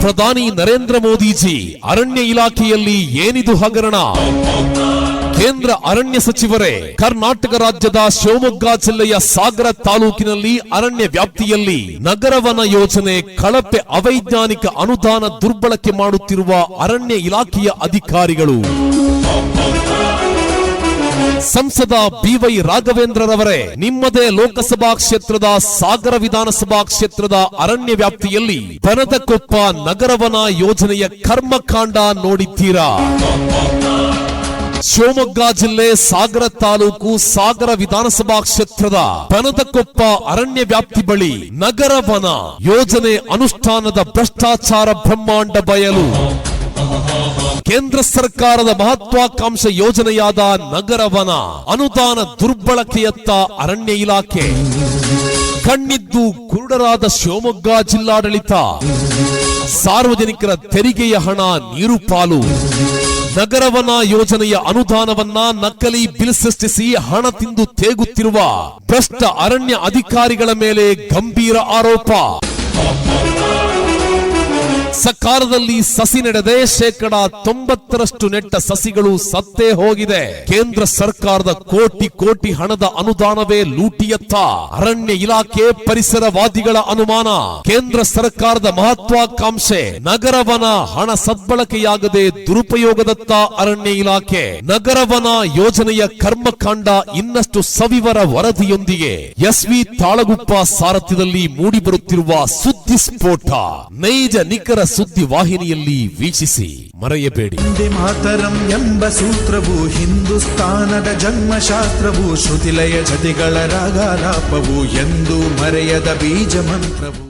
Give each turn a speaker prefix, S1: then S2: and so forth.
S1: ಪ್ರಧಾನಿ ನರೇಂದ್ರ ಮೋದಿಜಿ ಅರಣ್ಯ ಇಲಾಖೆಯಲ್ಲಿ ಏನಿದು ಹಗರಣ? ಕೇಂದ್ರ ಅರಣ್ಯ ಸಚಿವರೇ, ಕರ್ನಾಟಕ ರಾಜ್ಯದ ಶಿವಮೊಗ್ಗ ಜಿಲ್ಲೆಯ ಸಾಗರ ತಾಲೂಕಿನಲ್ಲಿ ಅರಣ್ಯ ವ್ಯಾಪ್ತಿಯಲ್ಲಿ ನಗರವನ ಯೋಜನೆ ಕಳಪೆ ಅವೈಜ್ಞಾನಿಕ ಅನುದಾನ ದುರ್ಬಳಕೆ ಮಾಡುತ್ತಿರುವ ಅರಣ್ಯ ಇಲಾಖೆಯ ಅಧಿಕಾರಿಗಳು. ಸಂಸದ ಬಿವೈ ರಾಘವೇಂದ್ರರವರೇ, ನಿಮ್ಮದೇ ಲೋಕಸಭಾ ಕ್ಷೇತ್ರದ ಸಾಗರ ವಿಧಾನಸಭಾ ಕ್ಷೇತ್ರದ ಅರಣ್ಯ ವ್ಯಾಪ್ತಿಯಲ್ಲಿ ಬನದಕೊಪ್ಪ ನಗರವನ ಯೋಜನೆಯ ಕರ್ಮಕಾಂಡ ನೋಡಿದ್ದೀರಾ? ಶಿವಮೊಗ್ಗ ಜಿಲ್ಲೆ ಸಾಗರ ತಾಲೂಕು ಸಾಗರ ವಿಧಾನಸಭಾ ಕ್ಷೇತ್ರದ ಬನದಕೊಪ್ಪ ಅರಣ್ಯ ವ್ಯಾಪ್ತಿ ಬಳಿ ನಗರವನ ಯೋಜನೆ ಅನುಷ್ಠಾನದ ಭ್ರಷ್ಟಾಚಾರ ಬ್ರಹ್ಮಾಂಡ ಬಯಲು ಕೇಂದ್ರ ಸರ್ಕಾರದ ಮಹತ್ವಾಕಾಂಕ್ಷೆ ಯೋಜನೆಯಾದ ನಗರವನ ಅನುದಾನ ದುರ್ಬಳಕೆಯತ್ತ ಅರಣ್ಯ ಇಲಾಖೆ. ಕಣ್ಣಿದ್ದು ಕುರುಡರಾದ ಶಿವಮೊಗ್ಗ ಜಿಲ್ಲಾಡಳಿತ. ಸಾರ್ವಜನಿಕರ ತೆರಿಗೆಯ ಹಣ, ನೀರು, ಪಾಲು. ನಗರವನ ಯೋಜನೆಯ ಅನುದಾನವನ್ನ ನಕಲಿ ಬಿಲ್ ಸೃಷ್ಟಿಸಿ ಹಣ ತಿಂದು ತೇಗುತ್ತಿರುವ ಭ್ರಷ್ಟ ಅರಣ್ಯ ಅಧಿಕಾರಿಗಳ ಮೇಲೆ ಗಂಭೀರ ಆರೋಪ. ಸಕಾಲದಲ್ಲಿ ಸಸಿ ನೆಡದೆ ಶೇಕಡ ತೊಂಬತ್ತರಷ್ಟು ನೆಟ್ಟ ಸಸಿಗಳು ಸತ್ತೇ ಹೋಗಿದೆ. ಕೇಂದ್ರ ಸರ್ಕಾರದ ಕೋಟಿ ಕೋಟಿ ಹಣದ ಅನುದಾನವೇ ಲೂಟಿಯತ್ತ. ಅರಣ್ಯ ಇಲಾಖೆ ಪರಿಸರವಾದಿಗಳ ಅನುಮಾನ. ಕೇಂದ್ರ ಸರ್ಕಾರದ ಮಹತ್ವಾಕಾಂಕ್ಷೆ, ನಗರವನ ಹಣ ಸದ್ಬಳಕೆಯಾಗದೆ ದುರುಪಯೋಗದತ್ತ ಅರಣ್ಯ ಇಲಾಖೆ. ನಗರವನ ಯೋಜನೆಯ ಕರ್ಮಕಾಂಡ ಇನ್ನಷ್ಟು ಸವಿವರ ವರದಿಯೊಂದಿಗೆ. ಎಸ್ವಿ ತಾಳಗುಪ್ಪ ಸಾರಥ್ಯದಲ್ಲಿ ಮೂಡಿಬರುತ್ತಿರುವ ಸುದ್ದಿ ಸ್ಫೋಟ. ನೈಜ ನಿಖರ ಸುದ್ದಿ ವಾಹಿನಿಯಲ್ಲಿ ವೀಕ್ಷಿಸಿ, ಮರೆಯಬೇಡಿ.
S2: ವಂದೇ ಮಾತರಂ ಎಂಬ ಸೂತ್ರವು ಹಿಂದೂಸ್ತಾನದ ಜನ್ಮಶಾಸ್ತ್ರವು ಶ್ರುತಿಲಯ ಜತಿಗಳ ರಾಗಾಲಾಪವು ಎಂದು ಮರೆಯದ ಬೀಜ ಮಂತ್ರವು